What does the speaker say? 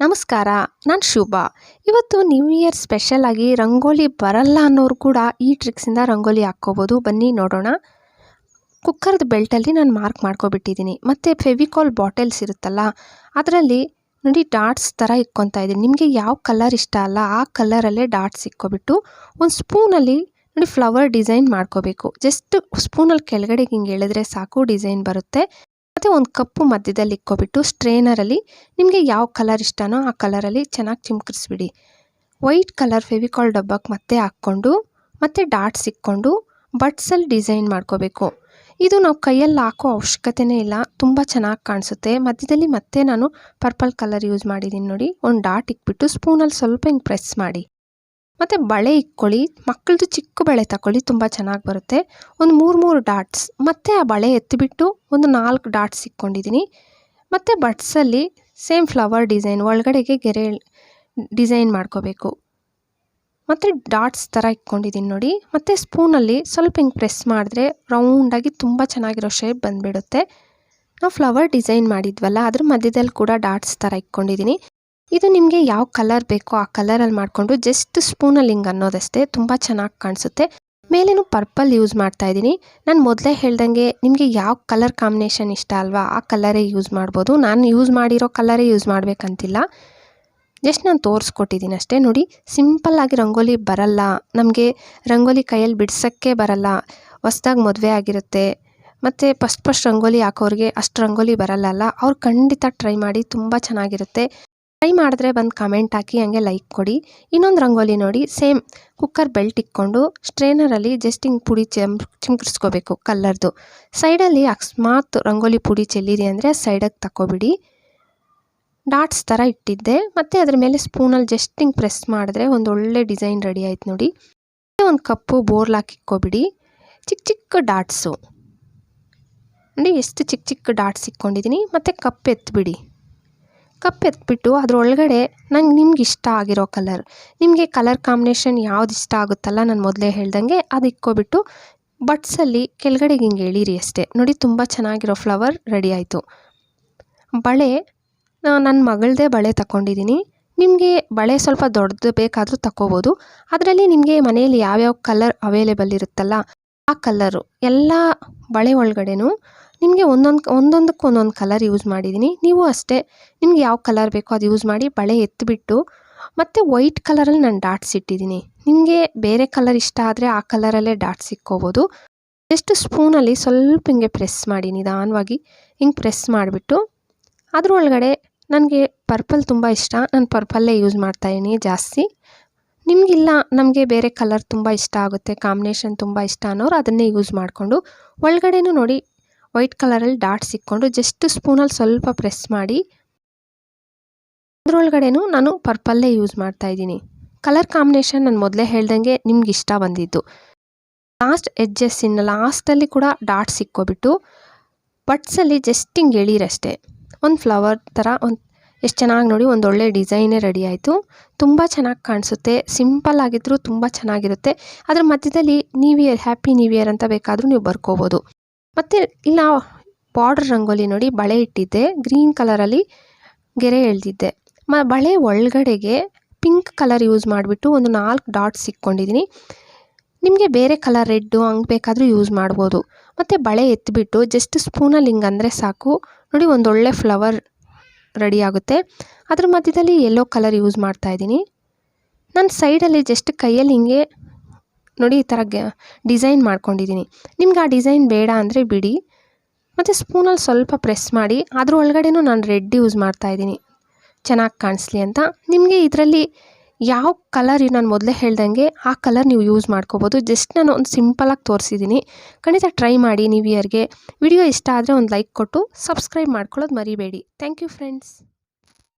ನಮಸ್ಕಾರ, ನಾನು ಶುಭ. ಇವತ್ತು ನ್ಯೂ ಇಯರ್ ಸ್ಪೆಷಲ್ ಆಗಿ ರಂಗೋಲಿ ಬರಲ್ಲ ಅನ್ನೋರು ಕೂಡ ಈ ಟ್ರಿಕ್ಸಿಂದ ರಂಗೋಲಿ ಹಾಕ್ಕೋಬೋದು. ಬನ್ನಿ ನೋಡೋಣ. ಕುಕ್ಕರ್ದು ಬೆಲ್ಟಲ್ಲಿ ನಾನು ಮಾರ್ಕ್ ಮಾಡ್ಕೊಬಿಟ್ಟಿದ್ದೀನಿ ಮತ್ತು ಫೆವಿಕಾಲ್ ಬಾಟಲ್ಸ್ ಇರುತ್ತಲ್ಲ, ಅದರಲ್ಲಿ ನೋಡಿ ಡಾಟ್ಸ್ ಥರ ಇಕ್ಕೊತಾ ಇದ್ದೀನಿ. ನಿಮಗೆ ಯಾವ ಕಲರ್ ಇಷ್ಟ ಅಲ್ಲ, ಆ ಕಲರಲ್ಲೇ ಡಾಟ್ಸ್ ಇಕ್ಕೊಬಿಟ್ಟು ಒಂದು ಸ್ಪೂನಲ್ಲಿ ನೋಡಿ ಫ್ಲವರ್ ಡಿಸೈನ್ ಮಾಡ್ಕೋಬೇಕು. ಜಸ್ಟ್ ಸ್ಪೂನಲ್ಲಿ ಕೆಳಗಡೆಗೆ ಹಿಂಗೆ ಎಳೆದ್ರೆ ಸಾಕು ಡಿಸೈನ್ ಬರುತ್ತೆ. ಮತ್ತು ಒಂದು ಕಪ್ಪು ಮಧ್ಯದಲ್ಲಿ ಇಕ್ಕೊಬಿಟ್ಟು ಸ್ಟ್ರೈನರಲ್ಲಿ ನಿಮಗೆ ಯಾವ ಕಲರ್ ಇಷ್ಟನೋ ಆ ಕಲರಲ್ಲಿ ಚೆನ್ನಾಗಿ ಚಿಮ್ಕಿಸ್ಬಿಡಿ ವೈಟ್ ಕಲರ್ ಫೆವಿಕಾಲ್ ಡಬ್ಬಕ್ಕೆ ಮತ್ತೆ ಹಾಕ್ಕೊಂಡು, ಮತ್ತೆ ಡಾಟ್ಸ್ ಇಕ್ಕೊಂಡು ಬಟ್ಸಲ್ಲಿ ಡಿಸೈನ್ ಮಾಡ್ಕೋಬೇಕು. ಇದು ನಾವು ಕೈಯಲ್ಲಿ ಹಾಕೋ ಅವಶ್ಯಕತೆನೇ ಇಲ್ಲ, ತುಂಬ ಚೆನ್ನಾಗಿ ಕಾಣಿಸುತ್ತೆ. ಮಧ್ಯದಲ್ಲಿ ಮತ್ತೆ ನಾನು ಪರ್ಪಲ್ ಕಲರ್ ಯೂಸ್ ಮಾಡಿದ್ದೀನಿ ನೋಡಿ, ಒಂದು ಡಾಟ್ ಇಕ್ಬಿಟ್ಟು ಸ್ಪೂನಲ್ಲಿ ಸ್ವಲ್ಪ ಹಿಂಗೆ ಪ್ರೆಸ್ ಮಾಡಿ. ಮತ್ತು ಬಳೆ ಇಕ್ಕೊಳ್ಳಿ, ಮಕ್ಕಳದು ಚಿಕ್ಕ ಬಳೆ ತಗೊಳ್ಳಿ ತುಂಬ ಚೆನ್ನಾಗಿ ಬರುತ್ತೆ. ಒಂದು ಮೂರು ಮೂರು ಡಾಟ್ಸ್, ಮತ್ತು ಆ ಬಳೆ ಎತ್ತಿಬಿಟ್ಟು ಒಂದು ನಾಲ್ಕು ಡಾಟ್ಸ್ ಇಕ್ಕೊಂಡಿದ್ದೀನಿ ಮತ್ತು ಬಟ್ಸಲ್ಲಿ ಸೇಮ್ ಫ್ಲವರ್ ಡಿಸೈನ್, ಒಳಗಡೆಗೆ ಗೆರೆ ಡಿಸೈನ್ ಮಾಡ್ಕೋಬೇಕು. ಮತ್ತು ಡಾಟ್ಸ್ ಥರ ಇಕ್ಕೊಂಡಿದ್ದೀನಿ ನೋಡಿ. ಮತ್ತು ಸ್ಪೂನಲ್ಲಿ ಸ್ವಲ್ಪ ಹಿಂಗೆ ಪ್ರೆಸ್ ಮಾಡಿದ್ರೆ ರೌಂಡಾಗಿ ತುಂಬ ಚೆನ್ನಾಗಿರೋ ಶೇಪ್ ಬಂದುಬಿಡುತ್ತೆ. ನಾವು ಫ್ಲವರ್ ಡಿಸೈನ್ ಮಾಡಿದ್ವಲ್ಲ, ಅದ್ರ ಮಧ್ಯದಲ್ಲಿ ಕೂಡ ಡಾಟ್ಸ್ ಥರ ಇಕ್ಕೊಂಡಿದ್ದೀನಿ ಇದು ನಿಮಗೆ ಯಾವ ಕಲರ್ ಬೇಕೋ ಆ ಕಲರಲ್ಲಿ ಮಾಡಿಕೊಂಡು ಜಸ್ಟ್ ಸ್ಪೂನಲ್ಲಿ ಹಿಂಗೆ ಅನ್ನೋದಷ್ಟೇ ತುಂಬ ಚೆನ್ನಾಗಿ ಕಾಣಿಸುತ್ತೆ. ಮೇಲೇನು ಪರ್ಪಲ್ ಯೂಸ್ ಮಾಡ್ತಾ ಇದ್ದೀನಿ. ನಾನು ಮೊದಲೇ ಹೇಳ್ದಂಗೆ ನಿಮಗೆ ಯಾವ ಕಲರ್ ಕಾಂಬಿನೇಷನ್ ಇಷ್ಟ ಅಲ್ವಾ ಆ ಕಲರೇ ಯೂಸ್ ಮಾಡ್ಬೋದು. ನಾನು ಯೂಸ್ ಮಾಡಿರೋ ಕಲರೇ ಯೂಸ್ ಮಾಡಬೇಕಂತಿಲ್ಲ. ಜಸ್ಟ್ ನಾನು ತೋರಿಸ್ಕೊಟ್ಟಿದ್ದೀನಿ ಅಷ್ಟೇ. ನೋಡಿ ಸಿಂಪಲ್ಲಾಗಿ ರಂಗೋಲಿ ಬರಲ್ಲ. ನಮಗೆ ರಂಗೋಲಿ ಕೈಯಲ್ಲಿ ಬಿಡ್ಸೋಕ್ಕೆ ಬರಲ್ಲ. ಹೊಸ್ದಾಗಿ ಮದುವೆ ಆಗಿರುತ್ತೆ. ಮತ್ತು ಫಸ್ಟ್ ಫಸ್ಟ್ ರಂಗೋಲಿ ಹಾಕೋರಿಗೆ ಅಷ್ಟು ರಂಗೋಲಿ ಬರಲ್ಲ ಅವ್ರು ಖಂಡಿತ ಟ್ರೈ ಮಾಡಿ, ತುಂಬ ಚೆನ್ನಾಗಿರುತ್ತೆ. ಟ್ರೈ ಮಾಡಿದ್ರೆ ಬಂದು ಕಮೆಂಟ್ ಹಾಕಿ, ಹಂಗೆ ಲೈಕ್ ಕೊಡಿ. ಇನ್ನೊಂದು ರಂಗೋಲಿ ನೋಡಿ ಸೇಮ್ ಕುಕ್ಕರ್ ಬೆಲ್ಟ್ ಇಕ್ಕೊಂಡು ಸ್ಟ್ರೈನರಲ್ಲಿ ಜಸ್ಟ್ ಹಿಂಗೆ ಪುಡಿ ಚಮ್ ಚಿಮ್ಕಿಸ್ಕೋಬೇಕು ಕಲ್ಲರ್ದು ಸೈಡಲ್ಲಿ ಅಕಸ್ಮಾತ್ ರಂಗೋಲಿ ಪುಡಿ ಚೆಲ್ಲಿದೆ ಅಂದರೆ ಸೈಡಕ್ಕೆ ತಗೋಬಿಡಿ ಡಾಟ್ಸ್ ಥರ ಇಟ್ಟಿದ್ದೆ. ಮತ್ತು ಅದ್ರ ಮೇಲೆ ಸ್ಪೂನಲ್ಲಿ ಜಸ್ಟ್ ಹಿಂಗೆ ಪ್ರೆಸ್ ಮಾಡಿದ್ರೆ ಒಂದು ಒಳ್ಳೆ ಡಿಸೈನ್ ರೆಡಿ ಆಯ್ತು ನೋಡಿ. ಒಂದು ಕಪ್ಪು ಹಾಕಿ ಇಕ್ಕೊಬಿಡಿ. ಚಿಕ್ಕ ಚಿಕ್ಕ ಡಾಟ್ಸು ನೋಡಿ, ಎಷ್ಟು ಚಿಕ್ಕ ಚಿಕ್ಕ ಡಾಟ್ಸ್ ಇಕ್ಕೊಂಡಿದ್ದೀನಿ ಮತ್ತು ಕಪ್ ಎತ್ಬಿಡಿ. ಕಪ್ ಎತ್ಬಿಟ್ಟು ಅದರೊಳಗಡೆ ನಂಗೆ ನಿಮ್ಗೆ ಇಷ್ಟ ಆಗಿರೋ ಕಲರ್ ನಿಮಗೆ ಕಲರ್ ಕಾಂಬಿನೇಷನ್ ಯಾವ್ದು ಇಷ್ಟ ಆಗುತ್ತಲ್ಲ ನಾನು ಮೊದಲೇ ಹೇಳ್ದಂಗೆ ಅದು ಇಕ್ಕೋಬಿಟ್ಟು ಬಟ್ಸಲ್ಲಿ ಕೆಳಗಡೆಗೆ ಹಿಂಗೆ ಎಳೀರಿ ಅಷ್ಟೇ. ನೋಡಿ ತುಂಬ ಚೆನ್ನಾಗಿರೋ ಫ್ಲವರ್ ರೆಡಿ ಆಯಿತು. ಬಳೆ ನನ್ನ ಮಗಳದೇ ಬಳೆ ತಗೊಂಡಿದ್ದೀನಿ ನಿಮಗೆ ಬಳೆ ಸ್ವಲ್ಪ ದೊಡ್ಡದು ಬೇಕಾದರೂ ತಗೋಬೋದು ಅದರಲ್ಲಿ ನಿಮಗೆ ಮನೆಯಲ್ಲಿ ಯಾವ್ಯಾವ ಕಲರ್ ಅವೈಲೇಬಲ್ ಇರುತ್ತಲ್ಲ, ಆ ಕಲರು ಎಲ್ಲ ಬಳೆ ಒಳಗಡೆನೂ ನಿಮಗೆ ಒಂದೊಂದು ಒಂದೊಂದಕ್ಕೆ ಒಂದೊಂದು ಕಲರ್ ಯೂಸ್ ಮಾಡಿದ್ದೀನಿ ನೀವು ಅಷ್ಟೇ, ನಿಮ್ಗೆ ಯಾವ ಕಲರ್ ಬೇಕೋ ಅದು ಯೂಸ್ ಮಾಡಿ ಬಳೆ ಎತ್ತಿಬಿಟ್ಟು ಮತ್ತು ವೈಟ್ ಕಲರಲ್ಲಿ ನಾನು ಡಾಟ್ಸ್ ಇಟ್ಟಿದ್ದೀನಿ ನಿಮಗೆ ಬೇರೆ ಕಲರ್ ಇಷ್ಟ ಆದರೆ ಆ ಕಲರಲ್ಲೇ ಡಾಟ್ಸ್ ಇಕ್ಕೋಬೋದು. ಜಸ್ಟ್ ಸ್ಪೂನಲ್ಲಿ ಸ್ವಲ್ಪ ಹಿಂಗೆ ಪ್ರೆಸ್ ಮಾಡಿ ನಿಧಾನವಾಗಿ ಹಿಂಗೆ ಪ್ರೆಸ್ ಮಾಡಿಬಿಟ್ಟು, ಅದರೊಳಗಡೆ ನನಗೆ ಪರ್ಪಲ್ ತುಂಬ ಇಷ್ಟ. ನಾನು ಪರ್ಪಲ್ಲೇ ಯೂಸ್ ಮಾಡ್ತಾಯಿದ್ದೀನಿ ಜಾಸ್ತಿ. ನಿಮಗಿಲ್ಲ, ನಮಗೆ ಬೇರೆ ಕಲರ್ ತುಂಬ ಇಷ್ಟ ಆಗುತ್ತೆ ಕಾಂಬಿನೇಷನ್ ತುಂಬ ಇಷ್ಟ ಅನ್ನೋರು ಅದನ್ನೇ ಯೂಸ್ ಮಾಡಿಕೊಂಡು, ಒಳಗಡೆನೂ ನೋಡಿ ವೈಟ್ ಕಲರಲ್ಲಿ ಡಾಟ್ಸ್ ಇಕ್ಕೊಂಡು ಜಸ್ಟ್ ಸ್ಪೂನಲ್ಲಿ ಸ್ವಲ್ಪ ಪ್ರೆಸ್ ಮಾಡಿ ಅದರೊಳಗಡೆನೂ ನಾನು ಪರ್ಪಲ್ಲೇ ಯೂಸ್ ಮಾಡ್ತಾ ಇದ್ದೀನಿ. ಕಲರ್ ಕಾಂಬಿನೇಷನ್ ನಾನು ಮೊದಲೇ ಹೇಳ್ದಂಗೆ ನಿಮ್ಗೆ ಇಷ್ಟ ಬಂದಿದ್ದು. ಲಾಸ್ಟ್ ಎಡ್ಜಸ್ಸಿನ ಲಾಸ್ಟಲ್ಲಿ ಕೂಡ ಡಾಟ್ಸ್ ಸಿಕ್ಕೋಬಿಟ್ಟು ಬಟ್ಸಲ್ಲಿ ಜಸ್ಟ್ ಹಿಂಗೆ ಎಳೀರಷ್ಟೇ. ಒಂದು ಫ್ಲವರ್ ಥರ ಒಂದು ಎಷ್ಟು ಚೆನ್ನಾಗಿ ನೋಡಿ ಒಂದು ಒಳ್ಳೆ ಡಿಸೈನೇ ರೆಡಿ ಆಯಿತು. ತುಂಬ ಚೆನ್ನಾಗಿ ಕಾಣಿಸುತ್ತೆ. ಸಿಂಪಲ್ ಆಗಿದ್ದರೂ ತುಂಬ ಚೆನ್ನಾಗಿರುತ್ತೆ. ಅದರ ಮಧ್ಯದಲ್ಲಿ new year happy new year ಅಂತ ಬೇಕಾದರೂ ನೀವು ಬರ್ಕೋಬೋದು. ಮತ್ತು ಇಲ್ಲ ಬಾರ್ಡ್ರ್ ರಂಗೋಲಿ ನೋಡಿ ಬಳೆ ಇಟ್ಟಿದ್ದೆ. ಗ್ರೀನ್ ಕಲರಲ್ಲಿ ಗೆರೆ ಎಳೆದಿದ್ದೆ. ಮ, ಬಳೆ ಒಳಗಡೆಗೆ ಪಿಂಕ್ ಕಲರ್ ಯೂಸ್ ಮಾಡಿಬಿಟ್ಟು ಒಂದು ನಾಲ್ಕು ಡಾಟ್ಸ್ ಇಕ್ಕೊಂಡಿದ್ದೀನಿ ನಿಮಗೆ ಬೇರೆ ಕಲರ್ ರೆಡ್ಡು ಹಂಗೆ ಬೇಕಾದರೂ ಯೂಸ್ ಮಾಡ್ಬೋದು. ಮತ್ತು ಬಳೆ ಎತ್ತಿಬಿಟ್ಟು ಜಸ್ಟ್ ಸ್ಪೂನಲ್ಲಿ ಹಿಂಗೆ ಅಂದರೆ ಸಾಕು. ನೋಡಿ ಒಂದೊಳ್ಳೆ ಫ್ಲವರ್ ರೆಡಿ ಆಗುತ್ತೆ. ಅದ್ರ ಮಧ್ಯದಲ್ಲಿ ಯೆಲ್ಲೋ ಕಲರ್ ಯೂಸ್ ಮಾಡ್ತಾಯಿದ್ದೀನಿ ನಾನು ಸೈಡಲ್ಲಿ ಜಸ್ಟ್ ಕೈಯಲ್ಲಿ ಹಿಂಗೆ ನೋಡಿ ಈ ಥರ ಡಿಸೈನ್ ಮಾಡ್ಕೊಂಡಿದ್ದೀನಿ. ನಿಮ್ಗೆ ಆ ಡಿಸೈನ್ ಬೇಡ ಅಂದರೆ ಬಿಡಿ. ಮತ್ತು ಸ್ಪೂನಲ್ಲಿ ಸ್ವಲ್ಪ ಪ್ರೆಸ್ ಮಾಡಿ, ಅದ್ರ ಒಳಗಡೆನೂ ನಾನು ರೆಡ್ ಯೂಸ್ ಮಾಡ್ತಾಯಿದ್ದೀನಿ ಚೆನ್ನಾಗಿ ಕಾಣಿಸ್ಲಿ ಅಂತ. ನಿಮಗೆ ಇದರಲ್ಲಿ ಯಾವ ಕಲರ್ ನಾನು ಮೊದಲೇ ಹೇಳ್ದಂಗೆ ಆ ಕಲರ್ ನೀವು ಯೂಸ್ ಮಾಡ್ಕೋಬೋದು. ಜಸ್ಟ್ ನಾನು ಒಂದು ಸಿಂಪಲಾಗಿ ತೋರಿಸಿದ್ದೀನಿ. ಖಂಡಿತ ಟ್ರೈ ಮಾಡಿ ನ್ಯೂ ಇಯರ್ಗೆ ವಿಡಿಯೋ ಇಷ್ಟ ಆದರೆ ಒಂದು ಲೈಕ್ ಕೊಟ್ಟು ಸಬ್ಸ್ಕ್ರೈಬ್ ಮಾಡ್ಕೊಳ್ಳೋದು ಮರಿಬೇಡಿ. Thank you friends